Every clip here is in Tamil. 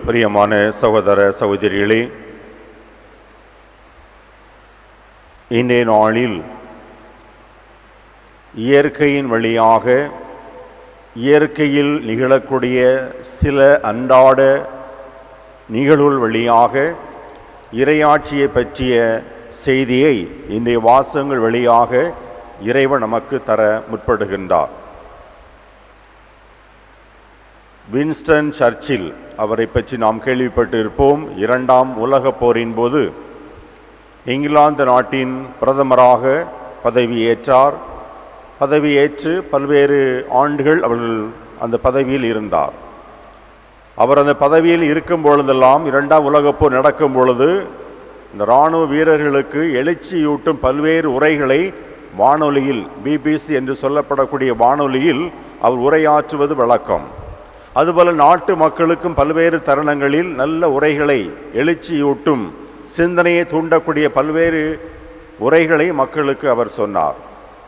பிரியமான சகோதர சகோதரிகளே இன்றைய நாளில் இயற்கையின் வழியாக இயற்கையில் நிகழக்கூடிய சில அன்றாட நிகழ்வுகள் வழியாக இரையாட்சியை பற்றிய செய்தியை இன்றைய வாசங்கள் வழியாக இறைவன் நமக்கு தர முற்படுகின்றார். வின்ஸ்டன் சர்ச்சில் அவரை பற்றி நாம் கேள்விப்பட்டு இருப்போம் இரண்டாம் உலகப் போரின் போது இங்கிலாந்து நாட்டின் பிரதமராக பதவியேற்றார். பதவியேற்று பல்வேறு ஆண்டுகள் அவர்கள் அந்த பதவியில் இருந்தார். அவர் அந்த பதவியில் இருக்கும் பொழுதெல்லாம் இரண்டாம் உலகப் போர் நடக்கும் பொழுது இந்த இராணுவ வீரர்களுக்கு எழுச்சியூட்டும் பல்வேறு உரைகளை வானொலியில் பிபிசி என்று சொல்லப்படக்கூடிய வானொலியில் அவர் உரையாற்றுவது வழக்கம். அதுபோல நாட்டு மக்களுக்கும் பல்வேறு தருணங்களில் நல்ல உரைகளை எழுச்சியூட்டும் சிந்தனையை தூண்டக்கூடிய பல்வேறு உரைகளை மக்களுக்கு அவர் சொன்னார்.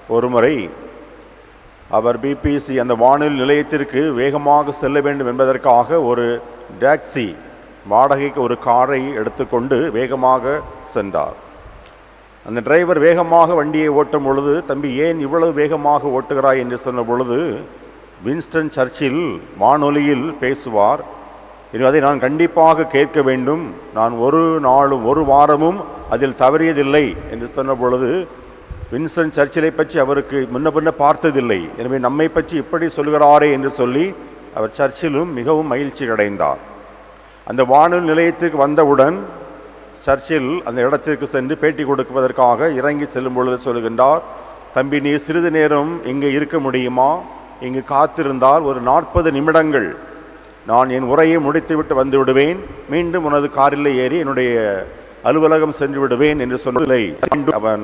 ஒருமுறை அவர் பிபிசி அந்த வானொலி நிலையத்திற்கு வேகமாக செல்ல வேண்டும் என்பதற்காக ஒரு டாக்ஸி வாடகைக்கு ஒரு காரை எடுத்துக்கொண்டு வேகமாக சென்றார். அந்த டிரைவர் வேகமாக வண்டியை ஓட்டும் பொழுது தம்பி ஏன் இவ்வளவு வேகமாக ஓட்டுகிறாய்? என்று சொன்ன பொழுது வின்ஸ்டன் சர்ச்சில் வானொலியில் பேசுவார். எனவே அதை நான் கண்டிப்பாக கேட்க வேண்டும். நான் ஒரு நாளும் ஒரு வாரமும் அதில் தவறியதில்லை என்று சொன்ன பொழுது வின்ஸ்டன் சர்ச்சிலை பற்றி அவருக்கு முன்ன பின்ன பார்த்ததில்லை. எனவே நம்மை பற்றி இப்படி சொல்கிறாரே என்று சொல்லி அவர் சர்ச்சிலும் மிகவும் மகிழ்ச்சி அடைந்தார். அந்த வானொலி நிலையத்திற்கு வந்தவுடன் சர்ச்சில் அந்த இடத்திற்கு சென்று பேட்டி கொடுப்பதற்காக இறங்கி செல்லும் பொழுது சொல்கின்றார் தம்பி நீ சிறிது நேரம் இங்கே இருக்க முடியுமா? இங்கு காத்திருந்தால் ஒரு நாற்பது நிமிடங்கள். நான் என் உரையை முடித்துவிட்டு வந்து விடுவேன். மீண்டும் உனது காரில் ஏறி என்னுடைய அலுவலகம் சென்று விடுவேன் என்று சொன்னதில்லை அவன்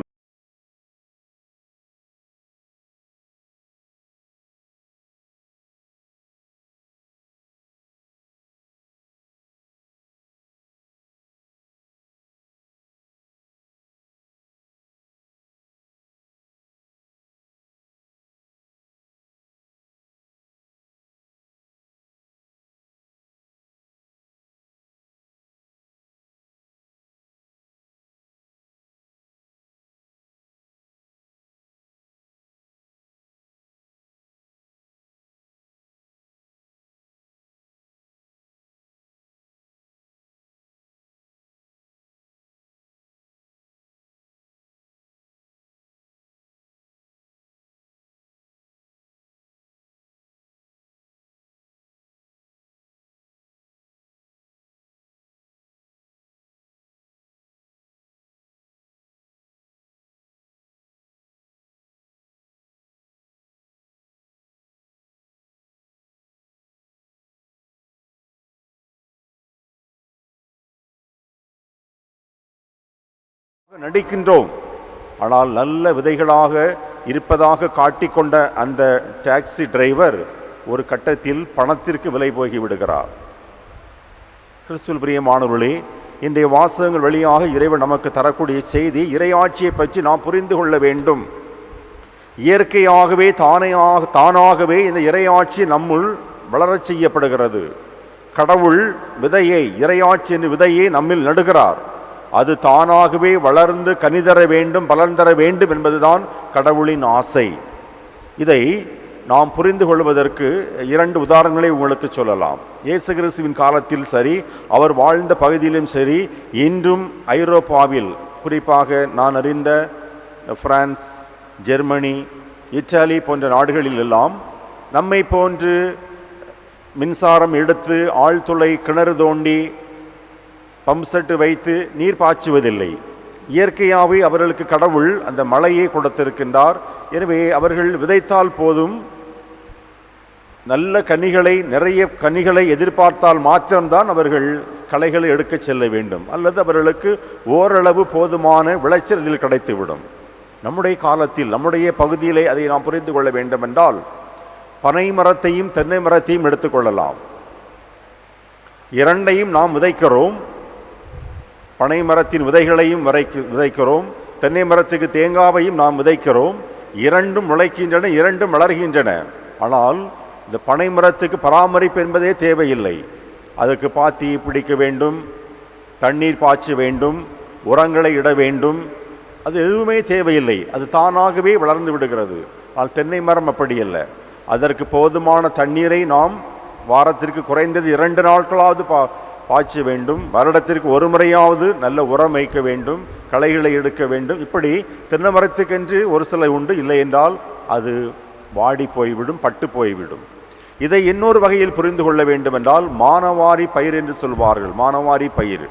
நடிக்கின்றோம். ஆனால் நல்ல விதைகளாக இருப்பதாக காட்டிக்கொண்ட அந்த டாக்ஸி டிரைவர் ஒரு கட்டத்தில் பணத்திற்கு விலை போகி விடுகிறார். கிறிஸ்துவ பிரியமானவர்களே இன்றைய வாசகங்கள் வழியாக இறைவன் நமக்கு தரக்கூடிய செய்தி இறையாட்சியை பற்றி நாம் புரிந்து கொள்ள வேண்டும். இயற்கையாகவே தானையாக தானாகவே இந்த இறையாட்சி நம்முள் வளரச் செய்யப்படுகிறது. கடவுள் விதையை இறையாட்சி என்ற விதையை நம்மில் நடுகிறார். அது தானாகவே வளர்ந்து கனிதர வேண்டும் பலன் தர வேண்டும் என்பதுதான் கடவுளின் ஆசை. இதை நாம் புரிந்து கொள்வதற்கு இரண்டு உதாரணங்களை உங்களுக்கு சொல்லலாம். இயேசு கிறிஸ்துவின் காலத்தில் சரி அவர் வாழ்ந்த பகுதியிலும் சரி இன்றும் ஐரோப்பாவில் குறிப்பாக நான் அறிந்த பிரான்ஸ் ஜெர்மனி இத்தாலி போன்ற நாடுகளில் எல்லாம் நம்மை போன்று மின்சாரம் எடுத்து ஆழ்துளை கிணறு தோண்டி பம்ப் செட்டு வைத்து நீர் பாய்ச்சுவதில்லை. இயற்கையாகவே அவர்களுக்கு கடவுள் அந்த மழையை கொடுத்திருக்கின்றார். எனவே அவர்கள் விதைத்தால் போதும். நல்ல கனிகளை நிறைய கனிகளை எதிர்பார்த்தால் மாத்திரம்தான் அவர்கள் களைகளை எடுக்க செல்ல வேண்டும். அல்லது அவர்களுக்கு ஓரளவு போதுமான விளைச்சல் இதில் கிடைத்துவிடும். நம்முடைய காலத்தில் நம்முடைய பகுதியிலே அதை நாம் புரிந்து கொள்ள வேண்டும் என்றால் பனை மரத்தையும் தென்னை மரத்தையும் எடுத்துக்கொள்ளலாம் இரண்டையும் நாம் விதைக்கிறோம். பனை மரத்தின் விதைகளையும் விதைக்கு விதைக்கிறோம். தென்னை மரத்துக்கு தேங்காவையும் நாம் விதைக்கிறோம். இரண்டும் முளைக்கின்றன இரண்டும் வளர்கின்றன. ஆனால் இந்த பனை மரத்துக்கு பராமரிப்பு என்பதே தேவையில்லை. அதுக்கு பாத்தி பிடிக்க வேண்டும் தண்ணீர் பாய்ச்ச வேண்டும் உரங்களை இட வேண்டும். அது எதுவுமே தேவையில்லை. அது தானாகவே வளர்ந்து விடுகிறது. ஆனால் தென்னை மரம் அப்படி இல்லை அதற்கு போதுமான தண்ணீரை நாம் வாரத்திற்கு குறைந்தது இரண்டு நாட்களாவது பா பாய்ச்ச வேண்டும் வருடத்திற்கு ஒரு முறையாவது நல்ல உரம் வைக்க வேண்டும் களைகளை எடுக்க வேண்டும். இப்படி தென்னை மரத்துக்கென்று ஒரு சில உண்டு இல்லை என்றால் அது வாடி போய்விடும் பட்டு போய்விடும். இதை இன்னொரு வகையில் புரிந்து கொள்ள வேண்டுமென்றால் மானவாரி பயிர் என்று சொல்வார்கள் மானவாரி பயிர்.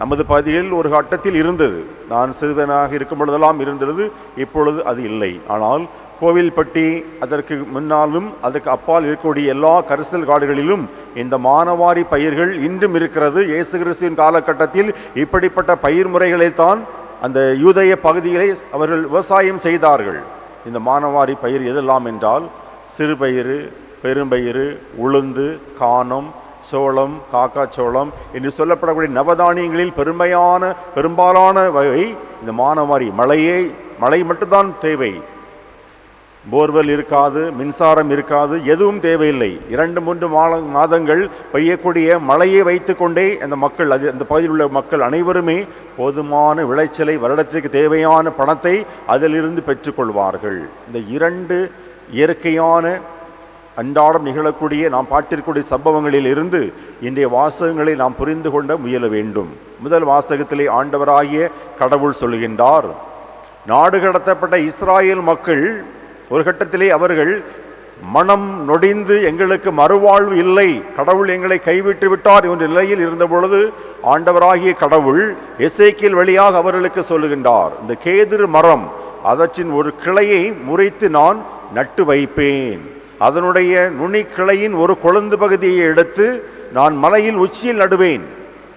நமது பகுதியில் ஒரு கட்டத்தில் இருந்தது. நான் சிறுவனாக இருக்கும் பொழுதெல்லாம் இருந்தது இப்பொழுது அது இல்லை. ஆனால் கோவில்பட்டி அதற்கு முன்னாலும் அதற்கு அப்பால் இருக்கக்கூடிய எல்லா கரிசல் காடுகளிலும் இந்த மானவாரி பயிர்கள் இன்றும் இருக்கிறது. இயேசு கிறிஸ்துவின் காலகட்டத்தில் இப்படிப்பட்ட பயிர் முறைகளைத்தான் அந்த யூதய பகுதிகளை அவர்கள் விவசாயம் செய்தார்கள். இந்த மானவாரி பயிர் எதெல்லாம் என்றால் சிறுபயிறு பெரும்பயிறு உளுந்து கானம் சோளம் காக்காச்சோளம் என்று சொல்லப்படக்கூடிய நவதானியங்களில் பெருமையான பெரும்பாலான வகை இந்த மானவாரி மழையே மழை மட்டும்தான் தேவை. போர்வெல் இருக்காது மின்சாரம் இருக்காது எதுவும் தேவையில்லை. இரண்டு மூன்று மாத மாதங்கள் பெய்யக்கூடிய மழையை வைத்துக்கொண்டே அந்த மக்கள் அது அந்த பகுதியில் உள்ள மக்கள் அனைவருமே போதுமான விளைச்சலை வருடத்திற்கு தேவையான பணத்தை அதிலிருந்து பெற்றுக்கொள்வார்கள். இந்த இரண்டு இயற்கையான அன்றாடம் நிகழக்கூடிய நாம் பார்த்திருக்கக்கூடிய சம்பவங்களில் இருந்து இன்றைய வாசகங்களை நாம் புரிந்து கொள்ள முயல வேண்டும். முதல் வாசகத்திலே ஆண்டவராகிய கடவுள் சொல்கின்றார் நாடு கடத்தப்பட்ட இஸ்ராயேல் மக்கள் ஒரு கட்டத்திலே அவர்கள் மனம் நொடிந்து எங்களுக்கு மறுவாழ்வு இல்லை கடவுள் எங்களை கைவிட்டு விட்டார் என்ற நிலையில் இருந்த பொழுது ஆண்டவராகிய கடவுள் எசேக்கியல் வழியாக அவர்களுக்கு சொல்லுகின்றார் இந்த கேதிரு மரம் அதற்றின் ஒரு கிளையை முறைத்து நான் நட்டு வைப்பேன். அதனுடைய நுனிக்கிளையின் ஒரு கொழுந்து பகுதியை எடுத்து நான் மலையில் உச்சியில் நடுவேன்.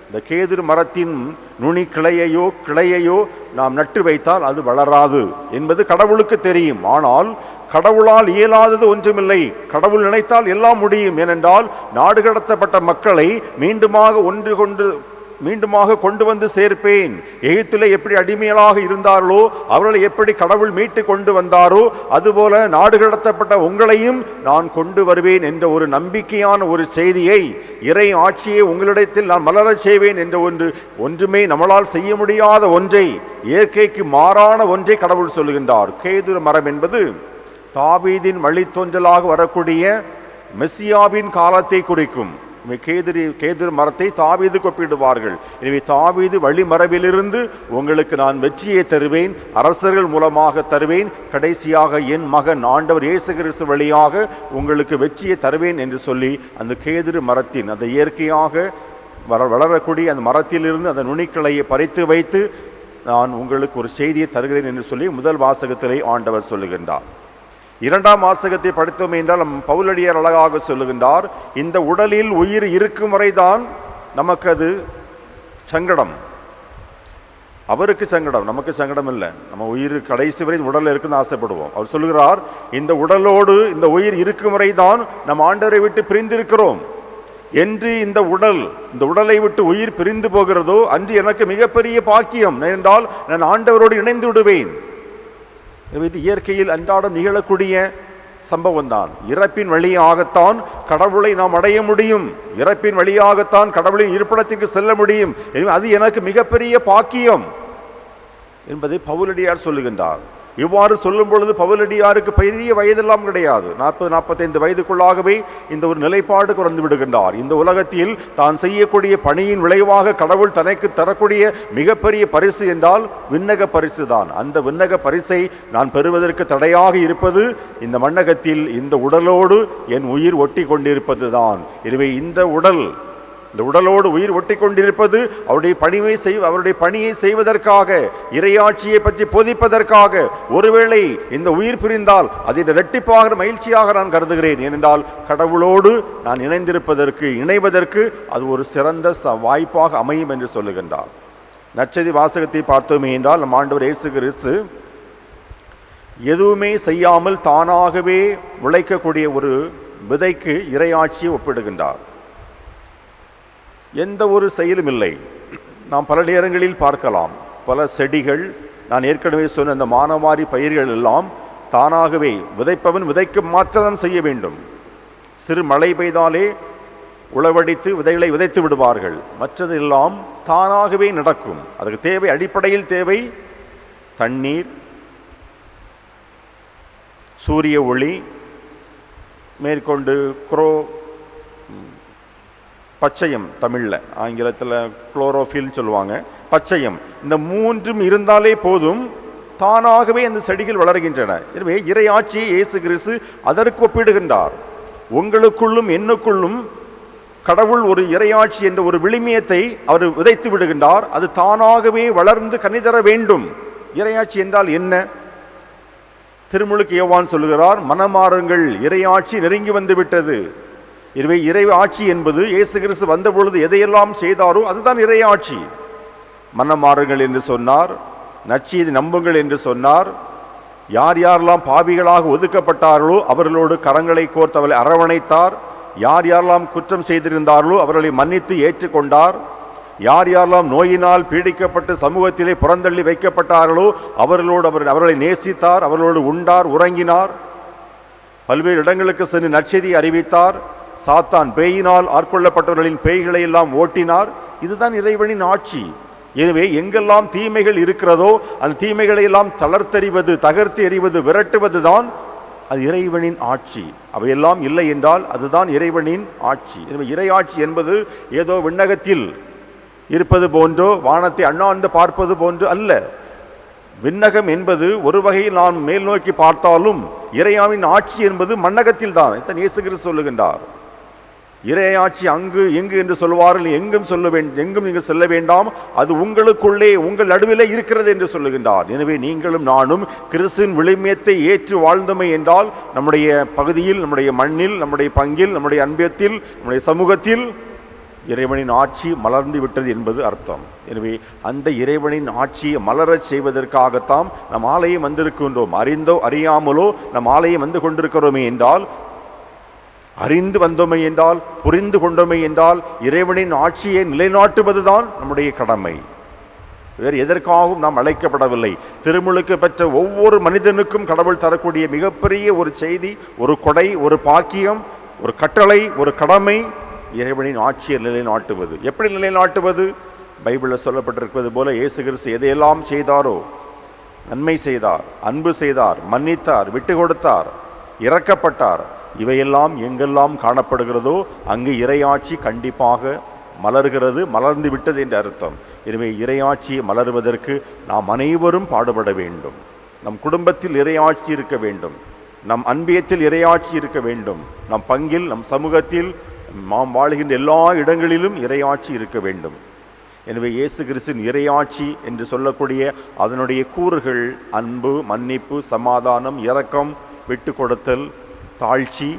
இந்த கேதிர் மரத்தின் நுனி கிளையையோ கிளையையோ நாம் நட்டு வைத்தால் அது வளராது என்பது கடவுளுக்கு தெரியும். ஆனால் கடவுளால் இயலாதது ஒன்றுமில்லை. கடவுள் நினைத்தால் எல்லாம் முடியும். ஏனென்றால் நாடு கடத்தப்பட்ட மக்களை மீண்டுமாக ஒன்று கொண்டு மீண்டுமாக கொண்டு வந்து சேர்ப்பேன். எகிப்திலே எப்படி அடிமையலாக இருந்தார்களோ அவர்களை எப்படி கடவுள் மீட்டு கொண்டு வந்தாரோ அதுபோல நாடு கடத்தப்பட்ட உங்களையும் நான் கொண்டு வருவேன் என்ற ஒரு நம்பிக்கையான ஒரு செய்தியை இறை ஆட்சியை உங்களிடத்தில் நான் மலரச் செய்வேன் என்ற ஒன்று ஒன்றுமே நம்மளால் செய்ய முடியாத ஒன்றை இயற்கைக்கு மாறான ஒன்றை கடவுள் சொல்லுகின்றார். கேதுர மரம் என்பது தாபீதின் வழித்தொஞ்சலாக வரக்கூடிய மெஸ்ஸியாவின் காலத்தை குறிக்கும். கேதிரி கேதிர் மரத்தை தாவீது ஒப்பிடுவார்கள் எனவே தாவீது வழிமரபிலிருந்து உங்களுக்கு நான் வெற்றியை தருவேன் அரசர்கள் மூலமாக தருவேன் கடைசியாக என் மகன் ஆண்டவர் இயேசு கிறிஸ்து வழியாக உங்களுக்கு வெற்றியை தருவேன் என்று சொல்லி அந்த கேதிரு மரத்தின் அந்த இயற்கையாக வர வளரக்கூடிய அந்த மரத்திலிருந்து அந்த நுனிக்கலையை பறித்து வைத்து நான் உங்களுக்கு ஒரு செய்தியை தருகிறேன் என்று சொல்லி முதல் வாசகத்திலே ஆண்டவர் சொல்லுகின்றார். இரண்டாம் வாசகத்தை படித்தோமே என்றால் நம் பவுலடியார் அழகாக சொல்லுகின்றார் இந்த உடலில் உயிர் இருக்கும் வரைதான் நமக்கு அது சங்கடம். அவருக்கு சங்கடம் நமக்கு சங்கடம் இல்லை. நம்ம உயிர் கடைசி வரை உடலில் இருக்குன்னு ஆசைப்படுவோம். அவர் சொல்லுகிறார் இந்த உடலோடு இந்த உயிர் இருக்கும் வரை தான் நம் ஆண்டவரை விட்டு பிரிந்திருக்கிறோம். என்று இந்த உடல் இந்த உடலை விட்டு உயிர் பிரிந்து போகிறதோ அன்று எனக்கு மிகப்பெரிய பாக்கியம். என்றால் நான் ஆண்டவரோடு இணைந்து விடுவேன். இது இயற்கையில் அன்றாடம் நிகழக்கூடிய சம்பவம் தான் இறப்பின் வழியாகத்தான் கடவுளை நாம் அடைய முடியும். இறப்பின் வழியாகத்தான் கடவுளின் இருப்பிடத்திற்கு செல்ல முடியும். அது எனக்கு மிகப்பெரிய பாக்கியம் என்பதை பவுலடியார் சொல்லுகின்றார். இவ்வாறு சொல்லும் பொழுது பவுலடியாருக்கு பெரிய வயதெல்லாம் கிடையாது. நாற்பது நாற்பத்தைந்து வயதுக்குள்ளாகவே இந்த ஒரு நிலைப்பாடு குறைந்து விடுகின்றார். இந்த உலகத்தில் தான் செய்யக்கூடிய பணியின் விளைவாக கடவுள் தனக்கு தரக்கூடிய மிகப்பெரிய பரிசு என்றால் விண்ணக பரிசு தான் அந்த விண்ணக பரிசை நான் பெறுவதற்கு தடையாக இருப்பது இந்த மண்ணகத்தில் இந்த உடலோடு என் உயிர் ஒட்டி கொண்டிருப்பது தான் எனவே இந்த உடல் இந்த உடலோடு உயிர் ஒட்டி கொண்டிருப்பது அவருடைய பணியை செய் அவருடைய பணியை செய்வதற்காக இறையாட்சியை பற்றி போதிப்பதற்காக. ஒருவேளை இந்த உயிர் பிரிந்தால் அதை இரட்டிப்பாக மகிழ்ச்சியாக நான் கருதுகிறேன். ஏனென்றால் கடவுளோடு நான் இணைந்திருப்பதற்கு இணைவதற்கு அது ஒரு சிறந்த ச- வாய்ப்பாக அமையும் என்று சொல்லுகின்றார். நச்சதி வாசகத்தை பார்த்தோமே என்றால் நம் ஆண்டவர் இயேசு கிறிஸ்து எதுவுமே செய்யாமல் தானாகவே உழைக்கக்கூடிய ஒரு விதைக்கு இறையாட்சியை ஒப்பிடுகின்றார். எந்த ஒரு செயலும் இல்லை. நாம் பல நேரங்களில் பார்க்கலாம். பல செடிகள் நான் ஏற்கனவே சொன்ன அந்த மானவாரி பயிர்கள் எல்லாம் தானாகவே விதைப்பவன் விதைக்க மாத்திரம் செய்ய வேண்டும். சிறு மழை பெய்தாலே உழவடித்து விதைகளை விதைத்து விடுவார்கள். மற்றது எல்லாம் தானாகவே நடக்கும். அதுக்கு தேவை அடிப்படையில் தேவை தண்ணீர் சூரிய ஒளி மேற்கொண்டு குரோ பச்சையம் தமிழில் ஆங்கிலத்தில் குளோரோஃபில்னு சொல்லுவாங்க. பச்சையம். இந்த மூன்றும் இருந்தாலே போதும் தானாகவே அந்த செடிகள் வளர்கின்றன. எனவே இறையாட்சியை இயேசு கிறிஸ்து அதற்கு ஒப்பிடுகின்றார். உங்களுக்குள்ளும் என்னுக்குள்ளும் கடவுள் ஒரு இறையாட்சி என்ற ஒரு விளிமியத்தை அவர் விதைத்து விடுகின்றார். அது தானாகவே வளர்ந்து கனிதர வேண்டும். இறையாட்சி என்றால் என்ன? திருமுழுக்கு யோவான் சொல்லுகிறார் மனமாறுங்கள் இறையாட்சி நெருங்கி வந்து விட்டது எனவே இறை ஆட்சி என்பது இயேசு கிறிஸ்து வந்த பொழுது எதையெல்லாம் செய்தாரோ அதுதான் இறை ஆட்சி. மன்னம் மாறுங்கள் என்று சொன்னார் நற்செய்தி நம்புங்கள் என்று சொன்னார். யார் யாரெல்லாம் பாவிகளாக ஒதுக்கப்பட்டார்களோ அவர்களோடு கரங்களை கோர்த்து அவளை அரவணைத்தார். யார் யாரெல்லாம் குற்றம் செய்திருந்தார்களோ அவர்களை மன்னித்து ஏற்றுக்கொண்டார். யார் யாரெல்லாம் நோயினால் பீடிக்கப்பட்டு சமூகத்திலே புறந்தள்ளி வைக்கப்பட்டார்களோ அவர்களோடு அவர் அவர்களை நேசித்தார் அவர்களோடு உண்டார் உறங்கினார். பல்வேறு இடங்களுக்கு சென்று நற்செய்தி அறிவித்தார். சாத்தான் பேயினால் ஆட்கொள்ளப்பட்டவர்களின் பேய்களை எல்லாம் ஓட்டினார். இதுதான் இறைவனின் ஆட்சி. எனவே எங்கெல்லாம் தீமைகள் இருக்கிறதோ அந்த தீமைகளை எல்லாம் தளர்த்தெறிவது தகர்த்து எறிவது விரட்டுவது தான் அது இறைவனின் ஆட்சி. அவையெல்லாம் இல்லை என்றால் அதுதான் இறைவனின் ஆட்சி. எனவே இறையாட்சி என்பது ஏதோ விண்ணகத்தில் இருப்பது போன்றோ வானத்தை அண்ணாந்து பார்ப்பது போன்று அல்ல. விண்ணகம் என்பது ஒரு வகையில் நாம் மேல் நோக்கி பார்த்தாலும் இறையாவின் ஆட்சி என்பது மண்ணகத்தில் தான் இத்தன் இயேசுகிற சொல்லுகின்றார். இறையாட்சி அங்கு எங்கு என்று சொல்வார்கள் எங்கும் சொல்ல வேண்டும் எங்கும் நீங்கள் செல்ல வேண்டாம். அது உங்களுக்குள்ளே உங்கள் நடுவிலே இருக்கிறது என்று சொல்லுகின்றார். எனவே நீங்களும் நானும் கிறிஸ்துவின் விளிமியத்தை ஏற்று வாழ்ந்தமை என்றால் நம்முடைய பகுதியில் நம்முடைய மண்ணில் நம்முடைய பங்கில் நம்முடைய அன்பியத்தில் நம்முடைய சமூகத்தில் இறைவனின் ஆட்சி மலர்ந்து விட்டது என்பது அர்த்தம். எனவே அந்த இறைவனின் ஆட்சியை மலரச் செய்வதற்காகத்தான் நம் ஆலயம் வந்திருக்கின்றோம். அறிந்தோ அறியாமலோ நம் ஆலயம் வந்து கொண்டிருக்கிறோமே என்றால் அறிந்து வந்தோமை என்றால் புரிந்து கொண்டோமை என்றால் இறைவனின் ஆட்சியை நிலைநாட்டுவதுதான் நம்முடைய கடமை. வேறு எதற்காகவும் நாம் அழைக்கப்படவில்லை. திருமுழுக்கு பெற்ற ஒவ்வொரு மனிதனுக்கும் கடவுள் தரக்கூடிய மிகப்பெரிய ஒரு செய்தி ஒரு கொடை ஒரு பாக்கியம் ஒரு கட்டளை ஒரு கடமை இறைவனின் ஆட்சியை நிலைநாட்டுவது. எப்படி நிலைநாட்டுவது? பைபிளில் சொல்லப்பட்டிருப்பது போல இயேசு கிறிஸ்து எதையெல்லாம் செய்தாரோ நன்மை செய்தார் அன்பு செய்தார் மன்னித்தார் விட்டு கொடுத்தார் இறக்கப்பட்டார் இவையெல்லாம் எங்கெல்லாம் காணப்படுகிறதோ அங்கு இறையாட்சி கண்டிப்பாக மலர்கிறது மலர்ந்து விட்டது என்று அர்த்தம். எனவே இறையாட்சி மலர்வதற்கு நாம் அனைவரும் பாடுபட வேண்டும். நம் குடும்பத்தில் இறையாட்சி இருக்க வேண்டும். நம் அன்பியத்தில் இறையாட்சி இருக்க வேண்டும். நம் பங்கில் நம் சமூகத்தில் நாம் வாழ்கின்ற எல்லா இடங்களிலும் இறையாட்சி இருக்க வேண்டும். எனவே இயேசு கிறிஸ்தின் இறையாட்சி என்று சொல்லக்கூடிய அதனுடைய கூறுகள் அன்பு மன்னிப்பு சமாதானம் இரக்கம் விட்டு கொடுத்தல் தாழ்ச்சி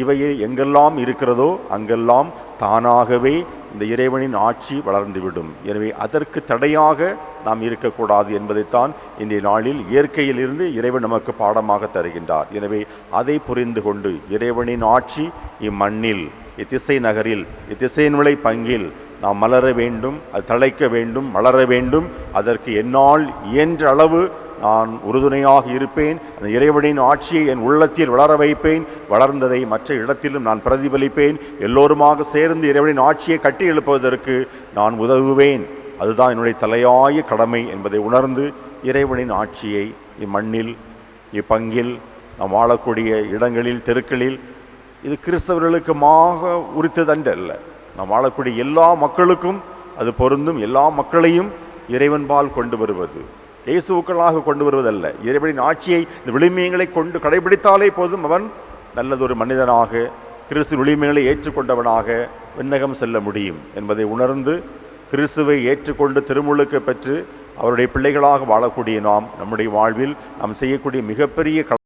இவையே எங்கெல்லாம் இருக்கிறதோ அங்கெல்லாம் தானாகவே இந்த இறைவனின் ஆட்சி வளர்ந்துவிடும். எனவே அதற்கு தடையாக நாம் இருக்கக்கூடாது என்பதைத்தான் இன்றைய நாளில் இயற்கையிலிருந்து இறைவன் நமக்கு பாடமாக தருகின்றார். எனவே அதை புரிந்து கொண்டு இறைவனின் ஆட்சி இம்மண்ணில் இத்திசை நகரில் இத்திசையின்விளை பங்கில் நாம் மலர வேண்டும் அது தழைக்க வேண்டும் மலர வேண்டும் அதற்கு என்னால் இயன்ற அளவு நான் உறுதுணையாக இருப்பேன். அந்த இறைவனின் ஆட்சியை என் உள்ளத்தில் வளர வைப்பேன். வளர்ந்ததை மற்ற இடத்திலும் நான் பிரதிபலிப்பேன். எல்லோருமாக சேர்ந்து இறைவனின் ஆட்சியை கட்டி எழுப்புவதற்கு நான் உதவுவேன். அதுதான் என்னுடைய தலையாய கடமை என்பதை உணர்ந்து இறைவனின் ஆட்சியை இம்மண்ணில் இப்பங்கில் நாம் வாழக்கூடிய இடங்களில் தெருக்களில் இது கிறிஸ்தவர்களுக்குமாக உரித்ததன்றல்ல நாம் வாழக்கூடிய எல்லா மக்களுக்கும் அது பொருந்தும். எல்லா மக்களையும் இறைவன்பால் கொண்டு வருவது. இயேசுக்களாக கொண்டு வருவதல்ல இறைவனின் ஆட்சியை இந்த விளிமியங்களை கொண்டு கடைபிடித்தாலே போதும் அவன் நல்லதொரு மனிதனாக கிறிஸ்து விளிமியங்களை ஏற்றுக்கொண்டவனாக விண்ணகம் செல்ல முடியும் என்பதை உணர்ந்து கிறிஸ்துவை ஏற்றுக்கொண்டு திருமுழுக்கு பெற்று அவருடைய பிள்ளைகளாக வாழக்கூடிய நாம் நம்முடைய வாழ்வில் நாம் செய்யக்கூடிய மிகப்பெரிய